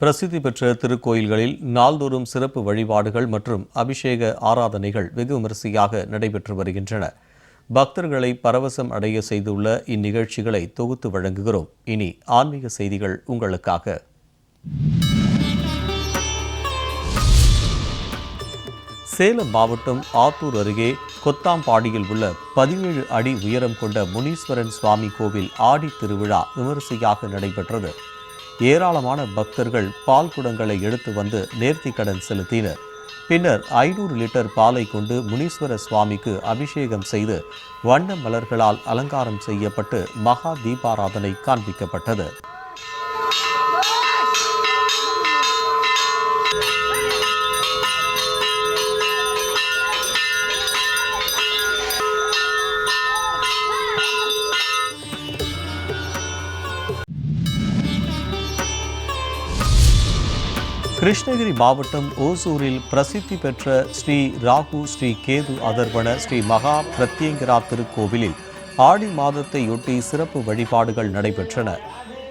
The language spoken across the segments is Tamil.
பிரசித்தி பெற்ற திருக்கோயில்களில் நாள்தோறும் சிறப்பு வழிபாடுகள் மற்றும் அபிஷேக ஆராதனைகள் வெகு விமரிசையாக நடைபெற்று வருகின்றன. பக்தர்களை பரவசம் அடைய செய்துள்ள இந்நிகழ்ச்சிகளை தொகுத்து வழங்குகிறோம். இனி ஆன்மீக செய்திகள் உங்களுக்காக. சேலம் மாவட்டம் ஆத்தூர் அருகே கொத்தாம்பாடியில் உள்ள பதினேழு அடி உயரம் கொண்ட முனீஸ்வரன் சுவாமி கோவில் ஆடி திருவிழா விமரிசையாக நடைபெற்றது. ஏராளமான பக்தர்கள் பால் குடங்களை எடுத்து வந்து நேர்த்திக்கடன் செலுத்தினர். பின்னர் ஐநூறு லிட்டர் பாலை கொண்டு முனீஸ்வர சுவாமிக்கு அபிஷேகம் செய்து வண்ண மலர்களால் அலங்காரம் செய்யப்பட்டு மகா தீபாராதனை காண்பிக்கப்பட்டது. கிருஷ்ணகிரி மாவட்டம் ஓசூரில் பிரசித்தி பெற்ற ஸ்ரீ ராகு ஸ்ரீ கேது அதர்வன ஸ்ரீ மகா பிரத்யங்கிரா திருக்கோவிலில் ஆடி மாதத்தையொட்டி சிறப்பு வழிபாடுகள் நடைபெற்றன.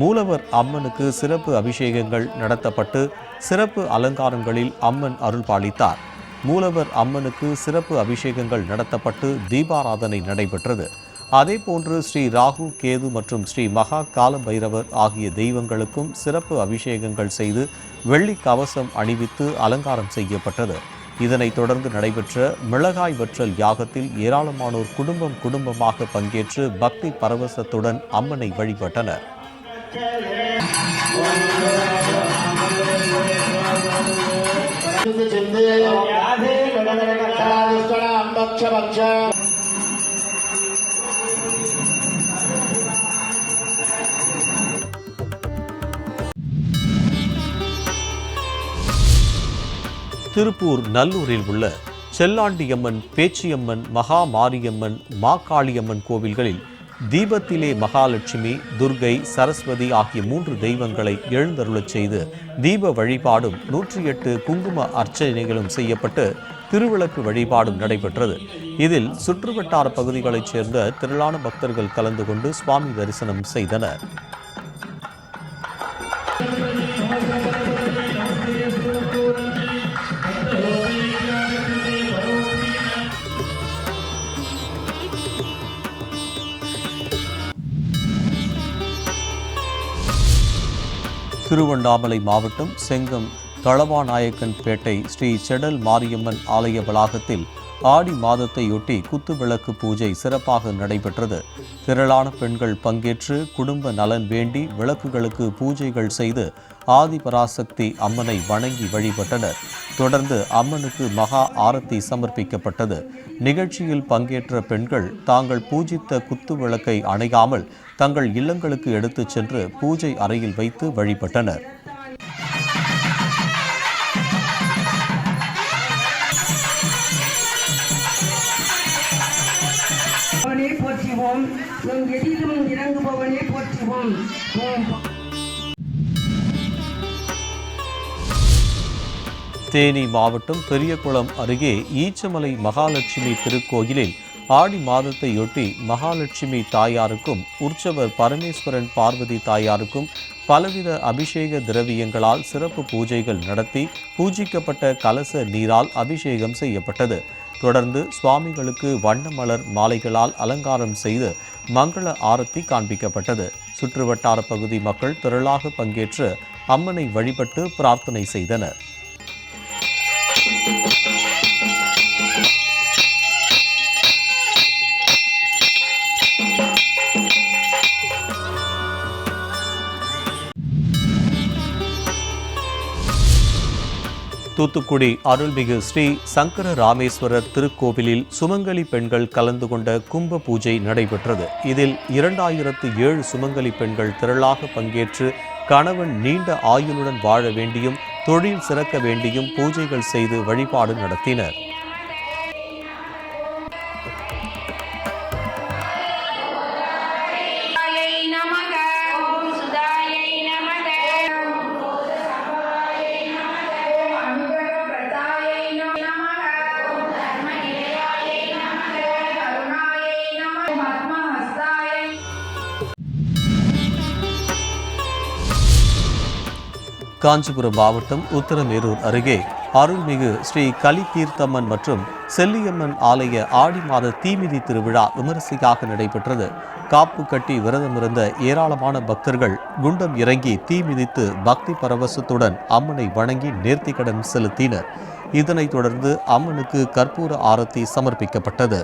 மூலவர் அம்மனுக்கு சிறப்பு அபிஷேகங்கள் நடத்தப்பட்டு சிறப்பு அலங்காரங்களில் அம்மன் அருள் பாலித்தார். மூலவர் அம்மனுக்கு சிறப்பு அபிஷேகங்கள் நடத்தப்பட்டு தீபாராதனை நடைபெற்றது. அதேபோன்று ஸ்ரீ ராகு கேது மற்றும் ஸ்ரீ மகா கால பைரவர் ஆகிய தெய்வங்களுக்கும் சிறப்பு அபிஷேகங்கள் செய்து வெள்ளி கவசம் அணிவித்து அலங்காரம் செய்யப்பட்டது இதனைத் தொடர்ந்து நடைபெற்ற மிளகாய் வற்றல் யாகத்தில் ஏராளமானோர் குடும்பம் குடும்பமாக பங்கேற்று பக்தி பரவசத்துடன் அம்மனை வழிபட்டனர் திருப்பூர் நல்லூரில் உள்ள செல்லாண்டியம்மன் பேச்சியம்மன் மகா மாரியம்மன் மாக்காளியம்மன் கோவில்களில் தீபத்திலே மகாலட்சுமி துர்கை சரஸ்வதி ஆகிய மூன்று தெய்வங்களை எழுந்தருளச் செய்து தீப வழிபாடும் நூற்றி எட்டு குங்கும அர்ச்சனைகளும் செய்யப்பட்டு திருவிளக்கு வழிபாடும் நடைபெற்றது. இதில் சுற்றுவட்டார பகுதிகளைச் சேர்ந்த திரளான பக்தர்கள் கலந்து கொண்டு சுவாமி தரிசனம் செய்தனர். திருவண்ணாமலை மாவட்டம் செங்கம் தளவாநாயக்கன் பேட்டை ஸ்ரீ செடல் மாரியம்மன் ஆலய வளாகத்தில் ஆடி மாதத்தையொட்டி குத்துவிளக்கு பூஜை சிறப்பாக நடைபெற்றது. திரளான பெண்கள் பங்கேற்று குடும்ப நலன் வேண்டி விளக்குகளுக்கு பூஜைகள் செய்து ஆதிபராசக்தி அம்மனை வணங்கி வழிபட்டனர். தொடர்ந்து அம்மனுக்கு மகா ஆரத்தி சமர்ப்பிக்கப்பட்டது. நிகழ்ச்சியில் பங்கேற்ற பெண்கள் தாங்கள் பூஜித்த குத்து விளக்கை அணையாமல் தங்கள் இல்லங்களுக்கு எடுத்துச் சென்று பூஜை அறையில் வைத்து வழிபட்டனர். தேனி மாவட்டம் பெரியகுளம் அருகே ஈச்சமலை மகாலட்சுமி திருக்கோயிலில் ஆடி மாதத்தையொட்டி மகாலட்சுமி தாயாருக்கும் உற்சவர் பரமேஸ்வரன் பார்வதி தாயாருக்கும் பலவித அபிஷேக திரவியங்களால் சிறப்பு பூஜைகள் நடத்தி பூஜிக்கப்பட்ட கலச நீரால் அபிஷேகம் செய்யப்பட்டது. தொடர்ந்து சுவாமிகளுக்கு வண்ண மலர் மாலைகளால் அலங்காரம் செய்து மங்கள ஆரத்தி காண்பிக்கப்பட்டது. சுற்றுவட்டார பகுதி மக்கள் திரளாக பங்கேற்று அம்மனை வழிபட்டு பிரார்த்தனை செய்தனர். தூத்துக்குடி அருள்மிகு ஸ்ரீ சங்கர ராமேஸ்வரர் திருக்கோவிலில் சுமங்கலி பெண்கள் கலந்து கொண்ட கும்ப பூஜை நடைபெற்றது. இதில் இரண்டாயிரத்து ஏழு சுமங்கலி பெண்கள் திரளாக பங்கேற்று கணவன் நீண்ட ஆயுளுடன் வாழ வேண்டியும் தொழில் சிறக்க வேண்டியும் பூஜைகள் செய்து வழிபாடு நடத்தினர். காஞ்சிபுரம் மாவட்டம் உத்தரமேரூர் அருகே அருள்மிகு ஸ்ரீ கலிதீர்த்தம்மன் மற்றும் செல்லியம்மன் ஆலய ஆடி மாத தீமிதி திருவிழா விமரிசையாக நடைபெற்றது. காப்பு கட்டி விரதமிருந்த ஏராளமான பக்தர்கள் குண்டம் இறங்கி தீ மிதித்து பக்தி பரவசத்துடன் அம்மனை வணங்கி நேர்த்திக்கடன் செலுத்தினர். இதனைத் தொடர்ந்து அம்மனுக்கு கற்பூர ஆரத்தி சமர்ப்பிக்கப்பட்டது.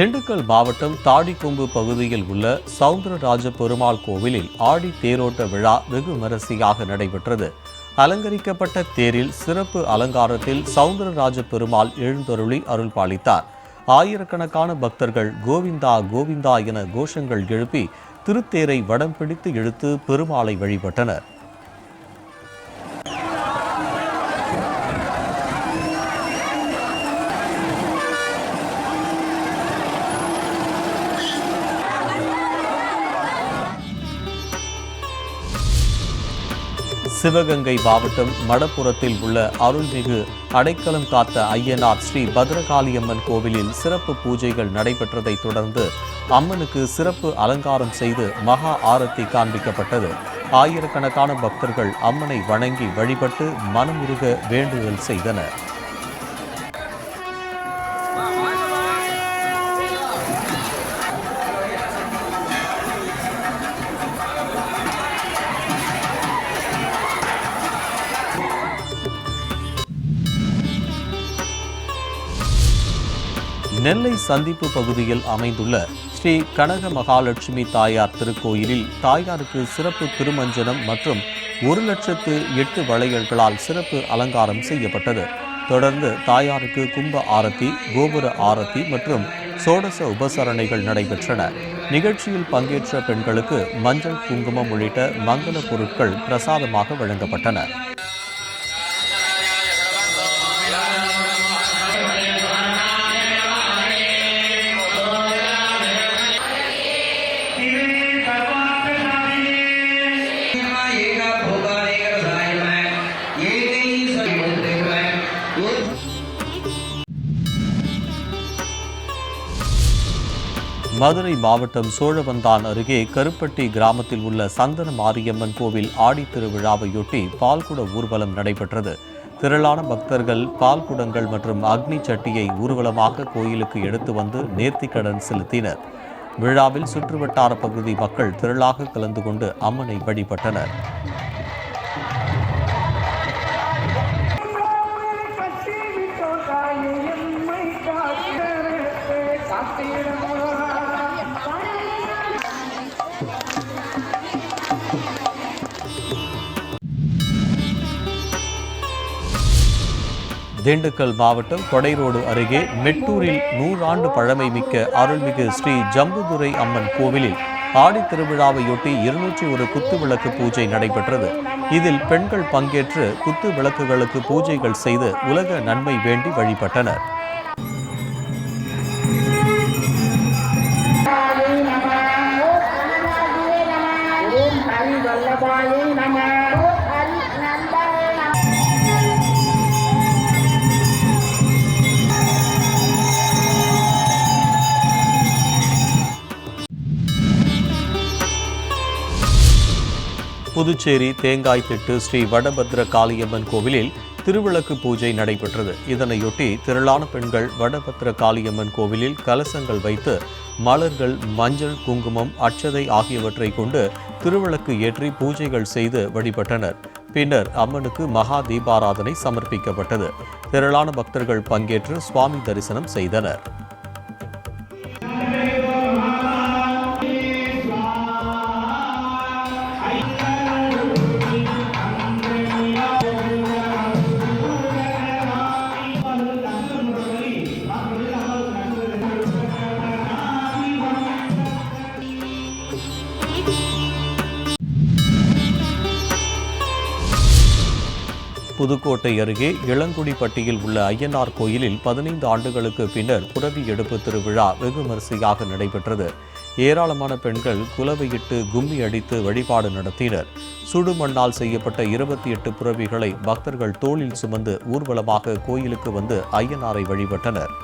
திண்டுக்கல் மாவட்டம் தாடிக்கொம்பு பகுதியில் உள்ள சவுந்தரராஜ பெருமாள் கோவிலில் ஆடி தேரோட்ட விழா வெகு விமரிசையாக நடைபெற்றது. அலங்கரிக்கப்பட்ட தேரில் சிறப்பு அலங்காரத்தில் சவுந்தரராஜ பெருமாள் எழுந்தருளி அருள் பாலித்தார் ஆயிரக்கணக்கான பக்தர்கள் கோவிந்தா கோவிந்தா என கோஷங்கள் எழுப்பி திருத்தேரை வடம் பிடித்து இழுத்து பெருமாளை வழிபட்டனர். சிவகங்கை மாவட்டம் மடப்புறத்தில் உள்ள அருள்மிகு அடைக்கலம் காத்த ஐயனார் ஸ்ரீ பத்ரகாளியம்மன் கோவிலில் சிறப்பு பூஜைகள் நடைபெற்றதைத் தொடர்ந்து அம்மனுக்கு சிறப்பு அலங்காரம் செய்து மகா ஆரத்தி காண்பிக்கப்பட்டது. ஆயிரக்கணக்கான பக்தர்கள் அம்மனை வணங்கி வழிபட்டு மனமுருக வேண்டுதல் செய்தனர். நெல்லை சந்திப்பு பகுதியில் அமைந்துள்ள ஸ்ரீ கனக மகாலட்சுமி தாயார் திருக்கோயிலில் தாயாருக்கு சிறப்பு திருமஞ்சனம் மற்றும் ஒரு லட்சத்து எட்டு வளையல்களால் சிறப்பு அலங்காரம் செய்யப்பட்டது. தொடர்ந்து தாயாருக்கு கும்ப ஆரத்தி கோபுர ஆரத்தி மற்றும் சோடச உபசரணைகள் நடைபெற்றன. நிகழ்ச்சியில் பங்கேற்ற பெண்களுக்கு மஞ்சள் குங்குமம் உள்ளிட்ட மங்கள பொருட்கள் பிரசாதமாக வழங்கப்பட்டன. மதுரை மாவட்டம் சோழவந்தான் அருகே கருப்பட்டி கிராமத்தில் உள்ள சந்தன மாரியம்மன் கோவில் ஆடித்திருவிழாவையொட்டி பால்குட ஊர்வலம் நடைபெற்றது. திரளான பக்தர்கள் பால்குடங்கள் மற்றும் அக்னி சட்டியை ஊர்வலமாக கோயிலுக்கு எடுத்து வந்து நேர்த்திக்கடன் செலுத்தினர். விழாவில் சுற்றுவட்டார பகுதி மக்கள் திரளாக கலந்து கொண்டு அம்மனை வழிபட்டனர். திண்டுக்கல் மாவட்டம் கொடைரோடு அருகே மெட்டூரில் நூறாண்டு பழமை மிக்க அருள்மிகு ஸ்ரீ ஜம்புதுரை அம்மன் கோவிலில் ஆடி திருவிழாவையொட்டி இருநூற்றி ஒரு குத்து விளக்கு பூஜை நடைபெற்றது. இதில் பெண்கள் பங்கேற்று குத்து விளக்குகளுக்கு பூஜைகள் செய்து உலக நன்மை வேண்டி வழிபட்டனர். வல்லபாயை நம. புதுச்சேரி தேங்காய் திட்டு ஸ்ரீ வடபத்ர காளியம்மன் கோவிலில் திருவிளக்கு பூஜை நடைபெற்றது. இதனையொட்டி திரளான பெண்கள் வடபத்ர காளியம்மன் கோவிலில் கலசங்கள் வைத்து மலர்கள் மஞ்சள் குங்குமம் அட்சதை ஆகியவற்றை கொண்டு திருவிளக்கு ஏற்றி பூஜைகள் செய்து வழிபட்டனர். பின்னர் அம்மனுக்கு மகா தீபாராதனை சமர்ப்பிக்கப்பட்டது. திரளான பக்தர்கள் பங்கேற்று சுவாமி தரிசனம் செய்தனர். புதுக்கோட்டை அருகே இளங்குடிப்பட்டியில் உள்ள ஐயனார் கோயிலில் பதினைந்து ஆண்டுகளுக்கு பின்னர் புரவி எடுப்பு திருவிழா வெகு விமரிசையாக நடைபெற்றது. ஏராளமான பெண்கள் குலவையிட்டு கும்மி அடித்து வழிபாடு நடத்தினர். சுடுமண்ணால் செய்யப்பட்ட இருபத்தி எட்டு புரவிகளை பக்தர்கள் தோளில் சுமந்து ஊர்வலமாக கோயிலுக்கு வந்து ஐயனாரை வழிபட்டனர்.